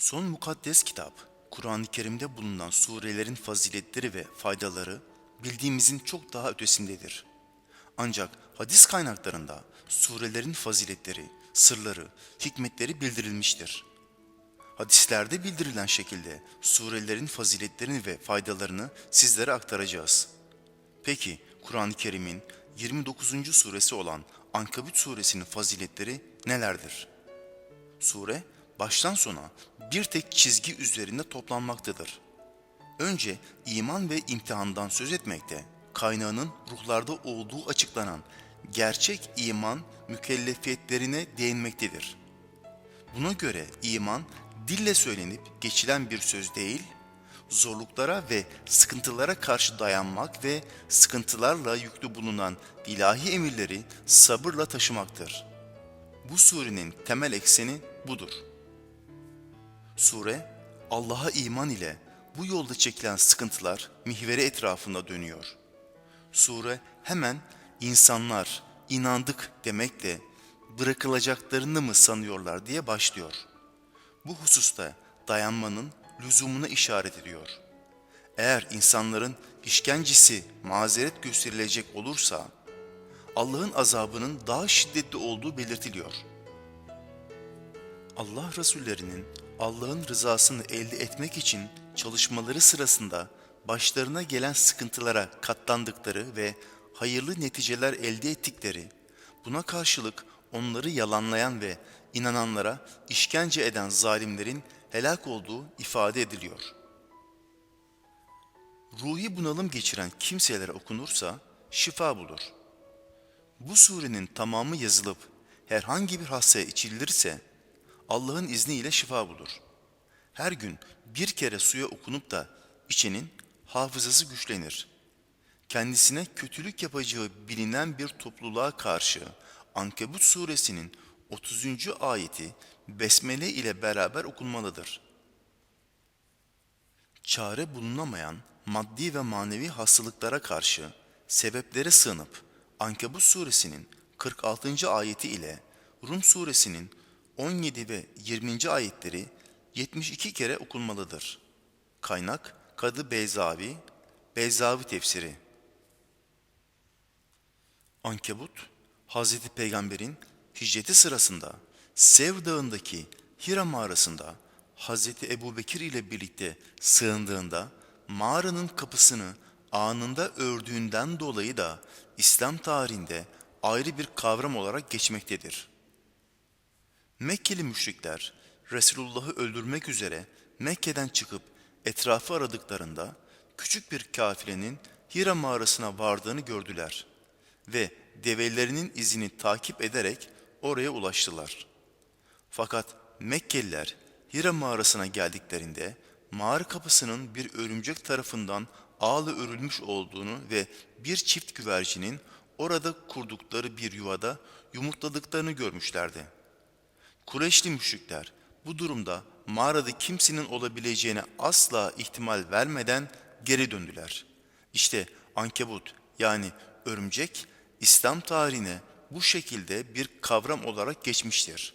Son mukaddes kitap, Kur'an-ı Kerim'de bulunan surelerin faziletleri ve faydaları bildiğimizin çok daha ötesindedir. Ancak hadis kaynaklarında surelerin faziletleri, sırları, hikmetleri bildirilmiştir. Hadislerde bildirilen şekilde surelerin faziletlerini ve faydalarını sizlere aktaracağız. Peki Kur'an-ı Kerim'in 29. suresi olan Ankabut suresinin faziletleri nelerdir? Sure baştan sona bir tek çizgi üzerinde toplanmaktadır. Önce iman ve imtihandan söz etmekte, kaynağının ruhlarda olduğu açıklanan gerçek iman mükellefiyetlerine değinmektedir. Buna göre iman dille söylenip geçilen bir söz değil, zorluklara ve sıkıntılara karşı dayanmak ve sıkıntılarla yüklü bulunan ilahi emirleri sabırla taşımaktır. Bu surenin temel ekseni budur. Sure, Allah'a iman ile bu yolda çekilen sıkıntılar mihveri etrafında dönüyor. Sure hemen insanlar inandık demekle bırakılacaklarını mı sanıyorlar diye başlıyor. Bu hususta dayanmanın lüzumuna işaret ediyor. Eğer insanların işkencesi mazeret gösterilecek olursa Allah'ın azabının daha şiddetli olduğu belirtiliyor. Allah Resullerinin Allah'ın rızasını elde etmek için çalışmaları sırasında başlarına gelen sıkıntılara katlandıkları ve hayırlı neticeler elde ettikleri, buna karşılık onları yalanlayan ve inananlara işkence eden zalimlerin helak olduğu ifade ediliyor. Ruhi bunalım geçiren kimselere okunursa şifa bulur. Bu surenin tamamı yazılıp herhangi bir hastaya içilirse Allah'ın izniyle şifa bulur. Her gün bir kere suya okunup da içenin hafızası güçlenir. Kendisine kötülük yapacağı bilinen bir topluluğa karşı Ankebut suresinin 30. ayeti besmele ile beraber okunmalıdır. Çare bulunamayan maddi ve manevi hastalıklara karşı sebeplere sığınıp Ankebut suresinin 46. ayeti ile Rum suresinin 17 ve 20. ayetleri 72 kere okunmalıdır. Kaynak Kadı Beyzavi, Beyzavi tefsiri. Ankebut, Hazreti Peygamber'in hicreti sırasında Sev Dağı'ndaki Hira mağarasında Hazreti Ebu Bekir ile birlikte sığındığında mağaranın kapısını anında ördüğünden dolayı da İslam tarihinde ayrı bir kavram olarak geçmektedir. Mekkeli müşrikler Resulullah'ı öldürmek üzere Mekke'den çıkıp etrafı aradıklarında küçük bir kafilenin Hira mağarasına vardığını gördüler ve develerinin izini takip ederek oraya ulaştılar. Fakat Mekkeliler Hira mağarasına geldiklerinde mağara kapısının bir örümcek tarafından ağla örülmüş olduğunu ve bir çift güvercinin orada kurdukları bir yuvada yumurtladıklarını görmüşlerdi. Kureyşli müşrikler bu durumda mağarada kimsenin olabileceğine asla ihtimal vermeden geri döndüler. İşte ankebut yani örümcek İslam tarihine bu şekilde bir kavram olarak geçmiştir.